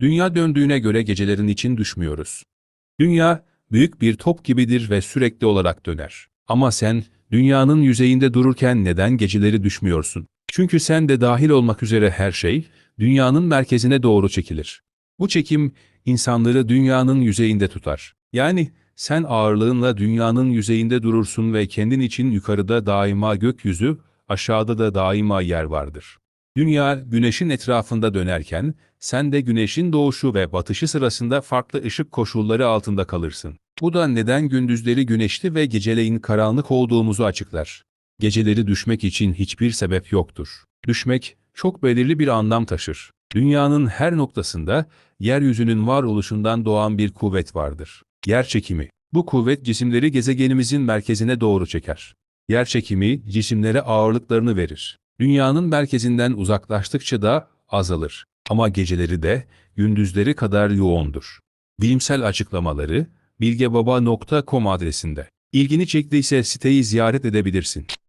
Dünya döndüğüne göre gecelerin için düşmüyoruz. Dünya, büyük bir top gibidir ve sürekli olarak döner. Ama sen, dünyanın yüzeyinde dururken neden geceleri düşmüyorsun? Çünkü sen de dahil olmak üzere her şey, dünyanın merkezine doğru çekilir. Bu çekim, insanları dünyanın yüzeyinde tutar. Yani, sen ağırlığınla dünyanın yüzeyinde durursun ve kendin için yukarıda daima gökyüzü, aşağıda da daima yer vardır. Dünya, güneşin etrafında dönerken, sen de güneşin doğuşu ve batışı sırasında farklı ışık koşulları altında kalırsın. Bu da neden gündüzleri güneşli ve geceleyin karanlık olduğumuzu açıklar. Geceleri düşmek için hiçbir sebep yoktur. Düşmek, çok belirli bir anlam taşır. Dünyanın her noktasında, yeryüzünün varoluşundan doğan bir kuvvet vardır. Yer çekimi. Bu kuvvet cisimleri gezegenimizin merkezine doğru çeker. Yer çekimi, cisimlere ağırlıklarını verir. Dünyanın merkezinden uzaklaştıkça da azalır. Ama geceleri de gündüzleri kadar yoğundur. Bilimsel açıklamaları bilgebaba.com adresinde. İlgini çektiyse siteyi ziyaret edebilirsin.